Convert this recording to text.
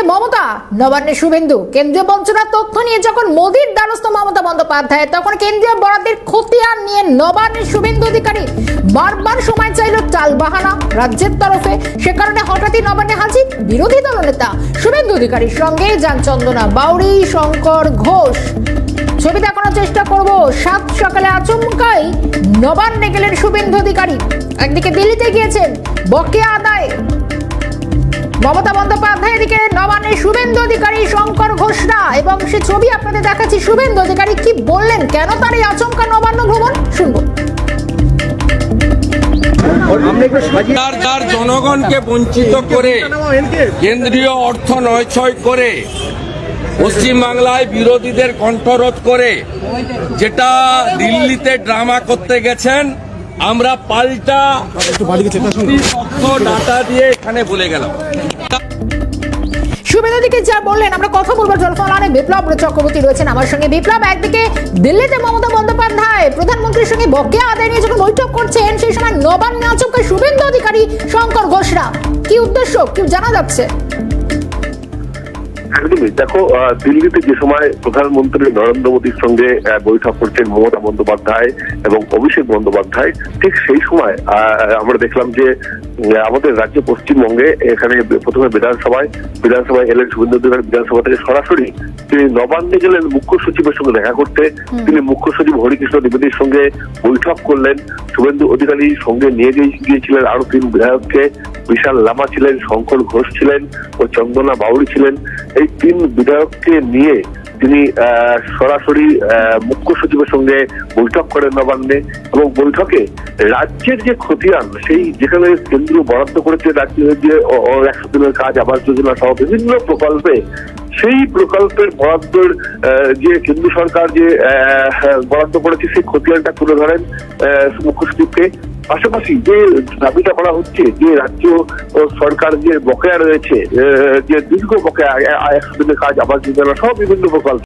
দিল্লিতে মমতা, নবান্নে শুভেন্দু। কেন্দ্রীয় বঞ্চনার তথ্য নিয়ে যখন মোদীর দ্বারস্থ মমতা বন্দ্যোপাধ্যায়, তখন কেন্দ্রীয় বরাদ্দের খতিয়ান নিয়ে নবান্নের শুভেন্দু অধিকারী বারবার সময় চাইল টাল বাহানা রাজ্যের তরফে। সে কারণে হঠাৎই নবান্নে হাজির বিরোধী দলনেতা শুভেন্দু অধিকারীর সঙ্গে যান চন্দনা বাউরি শঙ্কর ঘোষ। ছবি দেখানোর চেষ্টা করব। সাত সকালে আচমকাই নবান্নে গেলেন শুভেন্দু অধিকারী। একদিকে দিল্লিতে গিয়েছেন বকেয়া আদায়। মমতা বন্দ্যোপাধ্যায় এদিকে নবান্নের শুভেন্দু অধিকারী শঙ্কর ঘোষরা এবং সে ছবি আপনাদের দেখাচ্ছি। শুভেন্দু অধিকারী কি বললেন? কেন তার এই আচমকা নবান্ন ভ্রমণ? শুনব। তার জনগণকে বঞ্চিত করে, কেন্দ্রীয় অর্থ নয়ছয় করে, পশ্চিমবাংলায় বিরোধীদের কণ্ঠরোধ করে, যেটা দিল্লিতে ড্রামা করতে গেছেন আমরা পাল্টা ডাটা দিয়ে এখানে বলে গেলাম। শুভেন্দু যা বললেন আমরা কথা বলব জলফলানে বিপ্লব চক্রবর্তী রয়েছেন আমার সঙ্গে। বিপ্লব একদিকে দিল্লিতে মমতা বন্দ্যোপাধ্যায় প্রধানমন্ত্রীর সঙ্গে বকেয়া আদায় নিয়ে যখন বৈঠক করছেন সেই সময় নবান্নে আচমকা শুভেন্দু অধিকারী শঙ্কর ঘোষরা। কি উদ্দেশ্য? কি জানা যাচ্ছে? একদমই। দেখো দিল্লিতে যে সময় প্রধানমন্ত্রী নরেন্দ্র মোদীর সঙ্গে বৈঠক করছেন মমতা বন্দ্যোপাধ্যায় এবং অভিষেক বন্দ্যোপাধ্যায় ঠিক সেই সময় আমরা দেখলাম যে আমাদের রাজ্য পশ্চিমবঙ্গে এখানে প্রথমে বিধানসভায় বিধানসভায় এলেন শুভেন্দু অধিকারী বিধানসভা থেকে সরাসরি। তিনি নবান্নে গেলেন মুখ্য সচিবের সঙ্গে দেখা করতে। তিনি মুখ্য সচিব হরিকৃষ্ণ দ্বিবেদীর সঙ্গে বৈঠক করলেন। শুভেন্দু অধিকারী সঙ্গে নিয়ে গিয়ে- গিয়েছিলেন আরও তিন বিধায়ককে। বিশাল লামা ছিলেন, শঙ্কর ঘোষ ছিলেন ও চন্দনা বাউরি ছিলেন। এই তিন বিধায়ককে নিয়ে তিনি সরাসরি মুখ্য সচিবের সঙ্গে বৈঠক করেন নবান্নে এবং বৈঠকে রাজ্যের যে খতিয়ান, সেই যেখানে কেন্দ্র বরাদ্দ করেছে রাজ্যের যে একশো দিনের কাজ, আবাস যোজনা সহ বিভিন্ন প্রকল্পে সেই প্রকল্পের বরাদ্দের যে কেন্দ্র সরকার যে বরাদ্দ করেছে, সেই খতিয়ানটা তুলে ধরেন মুখ্য সচিবকে। পাশাপাশি যে দাবিটা করা হচ্ছে, যে রাজ্য সরকার যে বকেয়া রয়েছে যে দীর্ঘ বকেয়া একশো দিনের কাজ, আবাস যোজনা, সব বিভিন্ন প্রকল্প